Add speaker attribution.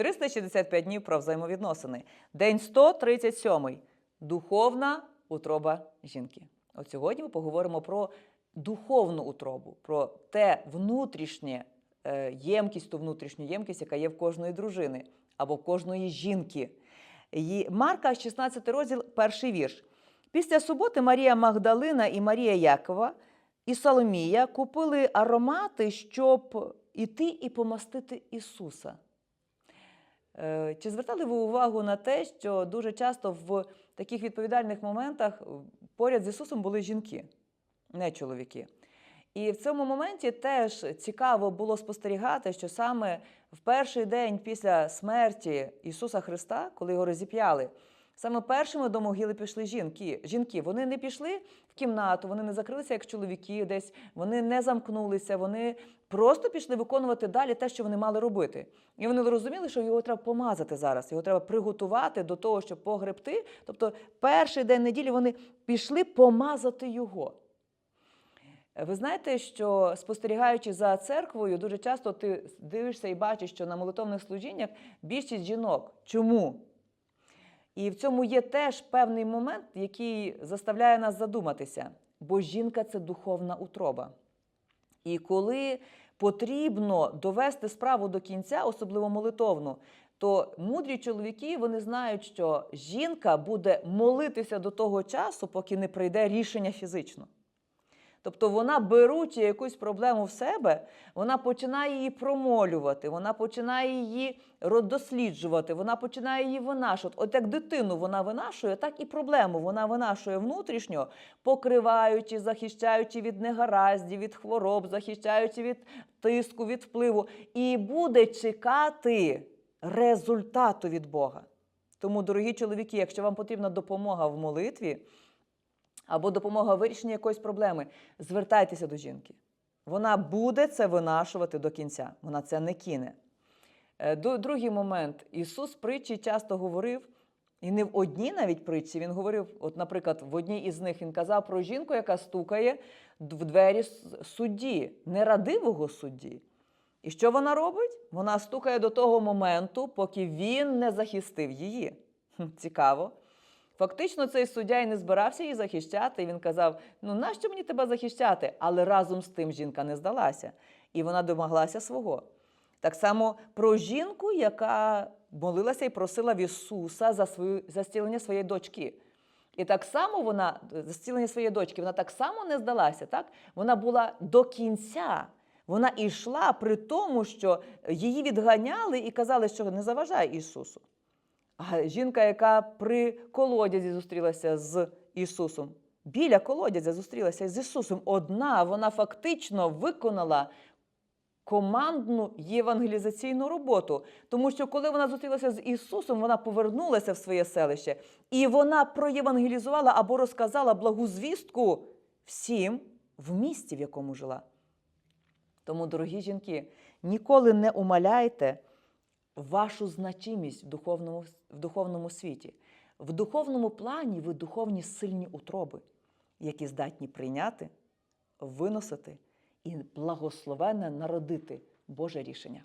Speaker 1: 365 днів про взаємовідносини. День 137. Духовна утроба жінки. От сьогодні ми поговоримо про духовну утробу, про те внутрішнє е, ємкість, ту внутрішню ємкість, яка є в кожної дружини або в кожної жінки. Її- Марка, 16 розділ, перший вірш. Після суботи Марія Магдалина і Марія Якова і Соломія купили аромати, щоб іти і помастити Ісуса. Е, Чи звертали ви увагу на те, що дуже часто в таких відповідальних моментах е, поряд з Ісусом були жінки, не чоловіки? І в цьому моменті теж цікаво було спостерігати, що саме в перший день після смерті Ісуса Христа, коли його розіп'яли, саме першими до могили пішли жінки. Жінки вони не пішли в кімнату, вони не закрилися як чоловіки десь, вони не замкнулися, вони просто пішли виконувати далі те, що вони мали робити. І вони розуміли, що його треба помазати зараз, його треба приготувати до того, щоб погребти. Тобто, перший день неділі вони пішли помазати його. Ви знаєте, що спостерігаючи за церквою, дуже часто ти дивишся і бачиш, що на молитовних служіннях більшість жінок. Чому? І в цьому є теж певний момент, який заставляє нас задуматися, бо жінка це духовна утроба. І коли потрібно довести справу до кінця, особливо молитовну, то мудрі чоловіки вони знають, що жінка буде молитися до того часу, поки не прийде рішення фізично. Тобто вона, беручи якусь проблему в себе, вона починає її промолювати, вона починає її досліджувати, вона починає її винашувати. От як дитину вона винашує, так і проблему вона винашує внутрішньо, покриваючи, захищаючи від негараздів, від хвороб, захищаючи від тиску, від впливу, і буде чекати результату від Бога. Тому, дорогі чоловіки, якщо вам потрібна допомога в молитві, або допомога в вирішенні якоїсь проблеми, звертайтеся до жінки. Вона буде це винашувати до кінця, вона це не кине. Е, Другий момент. Ісус притчі часто говорив, і не в одній навіть притчі, він говорив, от, наприклад, в одній із них він казав про жінку, яка стукає в двері судді, нерадивого судді. І що вона робить? Вона стукає до того моменту, поки він не захистив її. Цікаво. Фактично, цей суддя і не збирався її захищати. І він казав: ну нащо мені тебе захищати? Але разом з тим жінка не здалася, і вона домоглася свого. Так само про жінку, яка молилася і просила в Ісуса за свою за зцілення своєї дочки. І так само вона за зцілення своєї дочки, вона так само не здалася. Так? Вона була до кінця. Вона йшла при тому, що її відганяли і казали, що не заважай Ісусу. Жінка, яка при колодязі зустрілася з Ісусом, біля колодязя зустрілася з Ісусом, одна вона фактично виконала командну євангелізаційну роботу. Тому що коли вона зустрілася з Ісусом, вона повернулася в своє селище і вона проєвангелізувала або розказала благу звістку всім в місті, в якому жила. Тому, дорогі жінки, ніколи не умаляйте вашу значимість в духовному, в духовному світі. В духовному плані ви духовні сильні утроби, які здатні прийняти, виносити і благословенне народити Боже рішення.